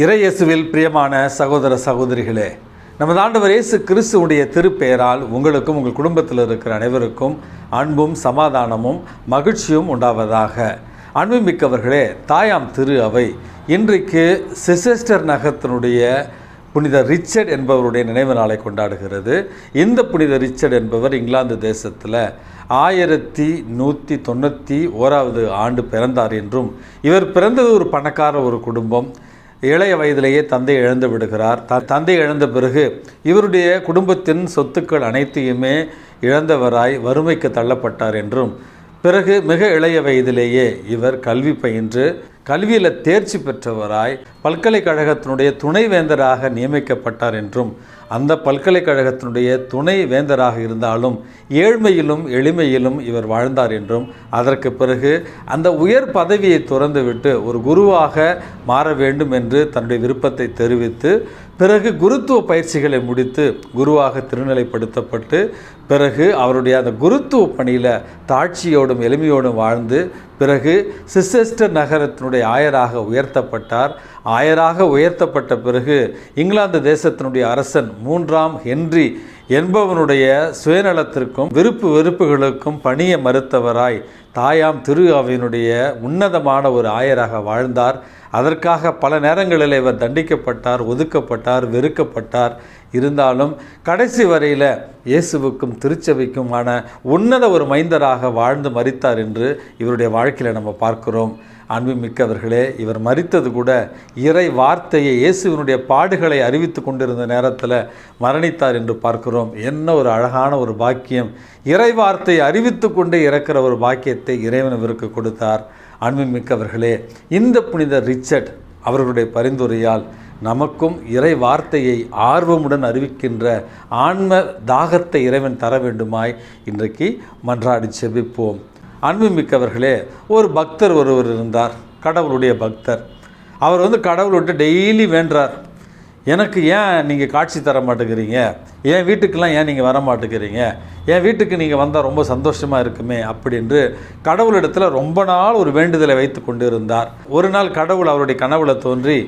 இறையேசுவில் பிரியமான சகோதர சகோதரிகளே நமது ஆண்டவர் இயேசு கிறிஸ்துவுடைய திருப்பெயரால் உங்களுக்கும் உங்கள் குடும்பத்தில் இருக்கிற அனைவருக்கும் அன்பும் சமாதானமும் மகிழ்ச்சியும் உண்டாவதாக. அன்புமிக்கவர்களே தாயாம் திரு அவை. இன்றைக்கு சிசெஸ்டர் நகரத்தினுடைய புனித ரிச்சர்ட் என்பவருடைய நினைவு நாளை கொண்டாடுகிறது. இந்த புனித ரிச்சர்ட் என்பவர் இங்கிலாந்து தேசத்தில் ஆயிரத்தி நூற்றி தொண்ணூற்றி ஓராவது ஆண்டு பிறந்தார் என்றும் இவர் பிறந்தது ஒரு பணக்கார ஒரு குடும்பம். இளைய வயதிலேயே தந்தை இழந்து விடுகிறார். த தந்தை இழந்த பிறகு இவருடைய குடும்பத்தின் சொத்துக்கள் அனைத்தையுமே இழந்தவராய் வறுமைக்கு தள்ளப்பட்டார் என்றும் பிறகு மிக இளைய வயதிலேயே இவர் கல்வி பயின்று கல்வியில் தேர்ச்சி பெற்றவராய் பல்கலைக்கழகத்தினுடைய துணைவேந்தராக நியமிக்கப்பட்டார் என்றும் அந்த பல்கலைக்கழகத்தினுடைய துணை வேந்தராக இருந்தாலும் ஏழ்மையிலும் எளிமையிலும் இவர் வாழ்ந்தார் என்றும் அதற்கு பிறகு அந்த உயர் பதவியை துறந்துவிட்டு ஒரு குருவாக மாற வேண்டும் என்று தன்னுடைய விருப்பத்தை தெரிவித்து பிறகு குருத்துவ பயிற்சிகளை முடித்து குருவாக திருநிலைப்படுத்தப்பட்டு பிறகு அவருடைய அந்த குருத்துவ பணியில் தாட்சியோடும் எளிமையோடும் வாழ்ந்து பிறகு சிசெஸ்டர் நகரத்தினுடைய ஆயராக உயர்த்தப்பட்டார். ஆயராக உயர்த்தப்பட்ட பிறகு இங்கிலாந்து தேசத்தினுடைய அரசன் மூன்றாம் ஹென்றி என்பவனுடைய சுயநலத்திற்கும் விருப்பு வெறுப்புகளுக்கும் பணிய மறுத்தவராய் தாயாம் திரு அவையினுடைய உன்னதமான ஒரு ஆயராக வாழ்ந்தார். அதற்காக பல நேரங்களில் இவர் தண்டிக்கப்பட்டார் ஒதுக்கப்பட்டார் வெறுக்கப்பட்டார். இருந்தாலும் கடைசி வரையில் இயேசுவுக்கும் திருச்சபைக்குமான உன்னத ஒரு மைந்தராக வாழ்ந்து மறித்தார் என்று இவருடைய வாழ்க்கையில் நம்ம பார்க்கிறோம். அன்புமிக்கவர்களே இவர் மறித்தது கூட இறை வார்த்தையை இயேசுவினுடைய பாடுகளை அறிவித்து கொண்டிருந்த நேரத்தில் மரணித்தார் என்று பார்க்கிறோம். என்ன ஒரு அழகான ஒரு பாக்கியம். இறை வார்த்தையை அறிவித்து கொண்டே இறக்கிற ஒரு பாக்கியத்தை இறைவன் இவருக்கு கொடுத்தார். அன்புமிக்கவர்களே இந்த புனித ரிச்சர்ட் அவர்களுடைய பரிந்துரையால் நமக்கும் இறை வார்த்தையை ஆர்வமுடன் அறிவிக்கின்ற ஆன்ம தாகத்தை இறைவன் தர வேண்டுமாய் இன்றைக்கு மன்றாடி செபிப்போம். அன்புமிக்கவர்களே ஒரு பக்தர் ஒருவர் இருந்தார் கடவுளுடைய பக்தர். அவர் வந்து கடவுள்கிட்ட டெய்லி வேண்டார் எனக்கு ஏன் நீங்கள் காட்சி தர மாட்டேங்கிறீங்க? என் வீட்டுக்கெல்லாம் ஏன் நீங்கள் வர மாட்டேங்கிறீங்க? என் வீட்டுக்கு நீங்கள் வந்தால் ரொம்ப சந்தோஷமாக இருக்குமே அப்படின்று கடவுளிடத்தில் ரொம்ப நாள் ஒரு வேண்டுதலை வைத்து கொண்டு இருந்தார் ஒரு நாள் கடவுள் அவருடைய கனவுல தோன்றி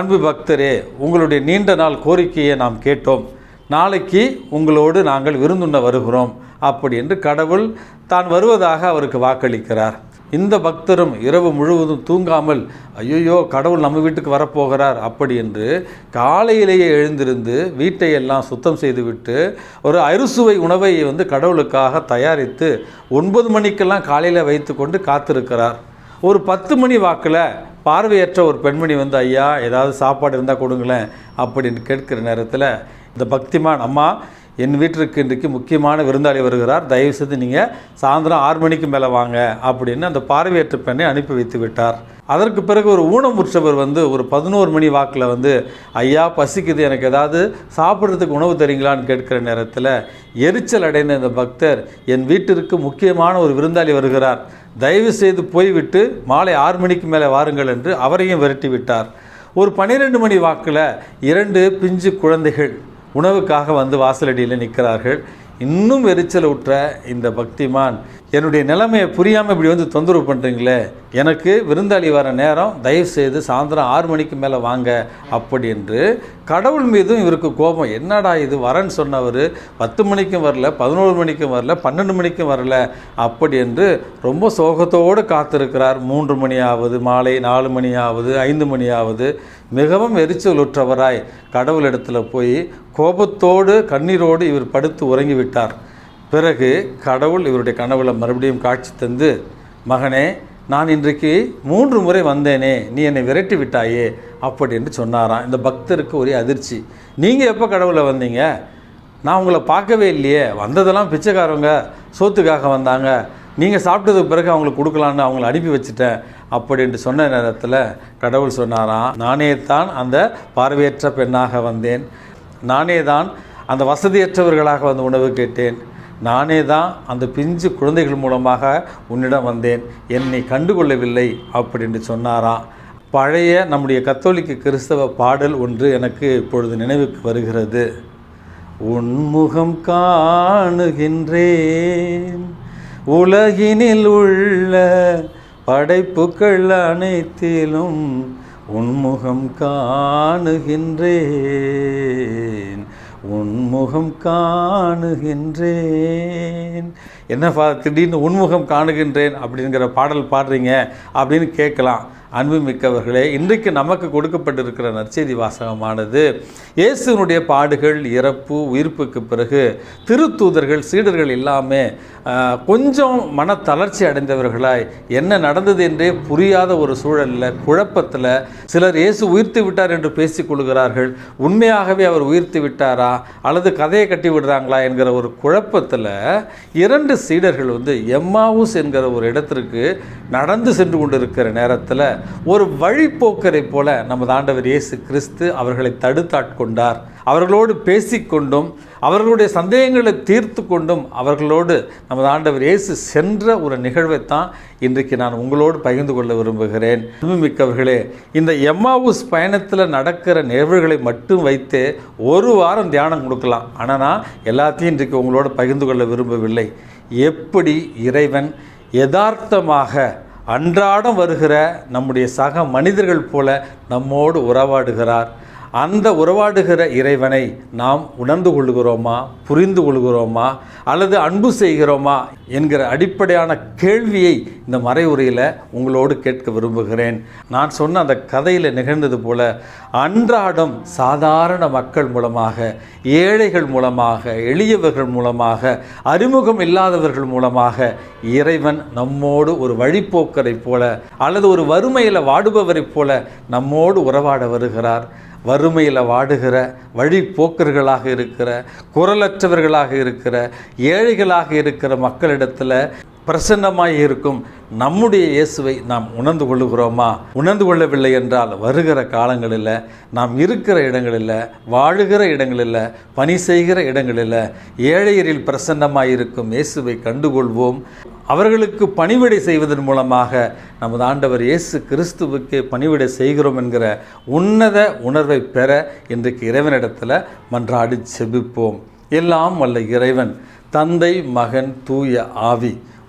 அன்பு பக்தரே உங்களுடைய நீண்ட நாள் கோரிக்கையை நாம் கேட்டோம். நாளைக்கு உங்களோடு நாங்கள் விருந்துண்ண வருகிறோம். அப்படி என்று கடவுள் தான் வருவதாக அவருக்கு வாக்களிக்கிறார். இந்த பக்தரும் இரவு முழுவதும் தூங்காமல் ஐயோ கடவுள் நம்ம வீட்டுக்கு வரப்போகிறார். அப்படி என்று காலையிலேயே எழுந்திருந்து வீட்டை எல்லாம் சுத்தம் செய்துவிட்டு ஒரு அறுசுவை உணவை வந்து கடவுளுக்காக தயாரித்து ஒன்பது மணிக்கெல்லாம் காலையில் வைத்து கொண்டு காத்திருக்கிறார். ஒரு பத்து மணி வாக்கில் பார்வையற்ற ஒரு பெண்மணி வந்து ஐயா ஏதாவது சாப்பாடு இருந்தால் கொடுங்களேன். அப்படின்னு கேட்கிற நேரத்தில் இந்த பக்திமான் அம்மா என் வீட்டிற்கு இன்றைக்கு முக்கியமான விருந்தாளி வருகிறார். தயவு செய்து நீங்கள் சாயந்தரம் ஆறு மணிக்கு மேலே வாங்க அப்படின்னு அந்த பார்வையற்ற பெண்ணை அனுப்பி வைத்து விட்டார். அதற்கு பிறகு ஒரு ஊனமுற்றவர் வந்து ஒரு பதினோரு மணி வாக்கில் வந்து ஐயா பசிக்குது எனக்கு ஏதாவது சாப்பிட்றதுக்கு உணவு தரீங்களான்னு கேட்கிற நேரத்தில் எரிச்சல் அடைந்த இந்த பக்தர் என் வீட்டிற்கு முக்கியமான ஒரு விருந்தாளி வருகிறார். தயவு செய்து போய்விட்டு மாலை ஆறு மணிக்கு மேலே வாருங்கள் என்று அவரையும் விரட்டி விட்டார். ஒரு பன்னிரெண்டு மணி வாக்கில் இரண்டு பிஞ்சு குழந்தைகள் உணவுக்காக வந்து வாசலடியில் நிற்கிறார்கள். இன்னும் எரிச்சல் உற்ற இந்த பக்திமான் என்னுடைய நிலைமையை புரியாமல் இப்படி வந்து தொந்தரவு பண்ணுறீங்களே எனக்கு விருந்தாளி வர நேரம் தயவு செய்து சாயந்தரம் ஆறு மணிக்கு மேலே வாங்க அப்படி என்று கடவுள் மீதும் இவருக்கு கோபம். என்னடா இது வரேன்னு சொன்னவர் பத்து மணிக்கும் வரல பதினோரு மணிக்கும் வரல பன்னெண்டு மணிக்கும் வரல அப்படி என்று ரொம்ப சோகத்தோடு காத்திருக்கிறார். மூன்று மணி மாலை நாலு மணி ஆவது ஐந்து மணி மிகவும் எரிச்சலுற்றவராய் கடவுளிடத்தில் போய் கோபத்தோடு கண்ணீரோடு இவர் படுத்து உறங்கி விட்டார் பிறகு கடவுள் இவருடைய கனவுல மறுபடியும் காட்சி தந்து மகனே நான் இன்றைக்கு மூன்று முறை வந்தேனே நீ என்னை விரட்டி விட்டாயே அப்படி என்று சொன்னாராம். இந்த பக்தருக்கு ஒரே அதிர்ச்சி. நீங்கள் எப்போ கடவுளை வந்தீங்க? நான் உங்களை பார்க்கவே இல்லையே. வந்ததெல்லாம் பிச்சைக்காரவங்க சோத்துக்காக வந்தாங்க. நீங்கள் சாப்பிட்டதுக்கு பிறகு அவங்களுக்கு கொடுக்கலான்னு அவங்கள அனுப்பி வச்சுட்டேன். அப்படின்ட்டு சொன்ன நேரத்தில் கடவுள் சொன்னாராம் நானே தான் அந்த பார்வையற்ற பெண்ணாக வந்தேன். நானே தான் அந்த வசதியற்றவர்களாக வந்து உணவு கேட்டேன். நானே தான் அந்த பிஞ்சு குழந்தைகள் மூலமாக உன்னிடம் வந்தேன். என்னை கண்டுகொள்ளவில்லை அப்படின்னு சொன்னாராம். பழைய நம்முடைய கத்தோலிக்க கிறிஸ்தவ பாடல் ஒன்று எனக்கு இப்பொழுது நினைவுக்கு வருகிறது. உன்முகம் காணுகின்றேன். உலகினில் உள்ள படைப்புகள் அனைத்திலும் உன்முகம் காணுகின்றேன். உன்முகம் காணுகின்றேன். என்னப்பா திடீர்னு உன்முகம் காணுகின்றேன் அப்படிங்கிற பாடல் பாடுறீங்க அப்படின்னு கேட்கலாம். அன்புமிக்கவர்களே இன்றைக்கு நமக்கு கொடுக்கப்பட்டிருக்கிற நற்செய்தி வாசகமானது இயேசுனுடைய பாடுகள் இறப்பு உயிர்ப்புக்கு பிறகு திருத்தூதர்கள் சீடர்கள் எல்லாமே கொஞ்சம் மன தளர்ச்சி அடைந்தவர்களாய் என்ன நடந்தது என்றே புரியாத ஒரு சூழலில் குழப்பத்தில் சிலர் இயேசு உயிர்த்து விட்டார் என்று பேசிக் கொள்கிறார்கள். உண்மையாகவே அவர் உயிர்த்து விட்டாரா? அல்லது கதையை கட்டி விடுறாங்களா என்கிற ஒரு குழப்பத்தில் இரண்டு சீடர்கள் வந்து எம்மாவுஸ் என்கிற ஒரு இடத்திற்கு நடந்து சென்று கொண்டிருக்கிற நேரத்தில் ஒரு வழிப்போக்கரை போல நமது ஆண்டவர் இயேசு கிறிஸ்து அவர்களை தடுத்தாட்கொண்டார். அவர்களோடு பேசிக்கொண்டும் அவர்களுடைய சந்தேகங்களை தீர்த்து கொண்டும் அவர்களோடு நமது ஆண்டவர் இயேசு சென்ற ஒரு நிகழ்வைத்தான் இன்றைக்கு நான் உங்களோடு பகிர்ந்து கொள்ள விரும்புகிறேன். மிக்கவர்களே இந்த எம்மாவுஸ் பயணத்தில் நடக்கிற நிகழ்வுகளை மட்டும் வைத்து ஒரு வாரம் தியானம் கொடுக்கலாம். ஆனால் நான் எல்லாத்தையும் இன்றைக்கு உங்களோடு பகிர்ந்து கொள்ள விரும்பவில்லை. எப்படி இறைவன் யதார்த்தமாக அன்றாடம் வருகிற நம்முடைய சக மனிதர்கள் போல நம்மோடு உறவாடுகிறார்? அந்த உறவாடுகிற இறைவனை நாம் உணர்ந்து கொள்கிறோமா புரிந்து கொள்கிறோமா அல்லது அன்பு செய்கிறோமா என்கிற அடிப்படையான கேள்வியை இந்த மறைவுரையில் உங்களோடு கேட்க விரும்புகிறேன். நான் சொன்ன அந்த கதையில் நிகழ்ந்தது போல அன்றாடம் சாதாரண மக்கள் மூலமாக ஏழைகள் மூலமாக எளியவர்கள் மூலமாக அறிமுகம் இல்லாதவர்கள் மூலமாக இறைவன் நம்மோடு ஒரு வழிப்போக்கரைப் போல அல்லது ஒரு வறுமையில் வாடுபவரைப் போல நம்மோடு உறவாட வருகிறார். வறுமையில் வாடுகிற வழிப்போக்கர்களாக இருக்கிற குரலற்றவர்களாக இருக்கிற ஏழைகளாக இருக்கிற மக்களிடத்தில் பிரசன்னமாய் இருக்கும் நம்முடைய இயேசுவை நாம் உணர்ந்து கொள்ளுகிறோமா? உணர்ந்து கொள்ளவில்லை என்றால் வருகிற காலங்களில் நாம் இருக்கிற இடங்களில் வாழுகிற இடங்களில் பணி செய்கிற இடங்களில் ஏழையரில் பிரசன்னமாக இருக்கும் இயேசுவை கண்டுகொள்வோம். அவர்களுக்கு பணிவிடை செய்வதன் மூலமாக நமது ஆண்டவர் இயேசு கிறிஸ்துவுக்கு பணிவிடை செய்கிறோம் என்கிற உன்னத உணர்வை பெற இன்றைக்கு இறைவனிடத்தில் மன்றாடி செபிப்போம். எல்லாம் வல்ல இறைவன் தந்தை மகன் தூய ஆவி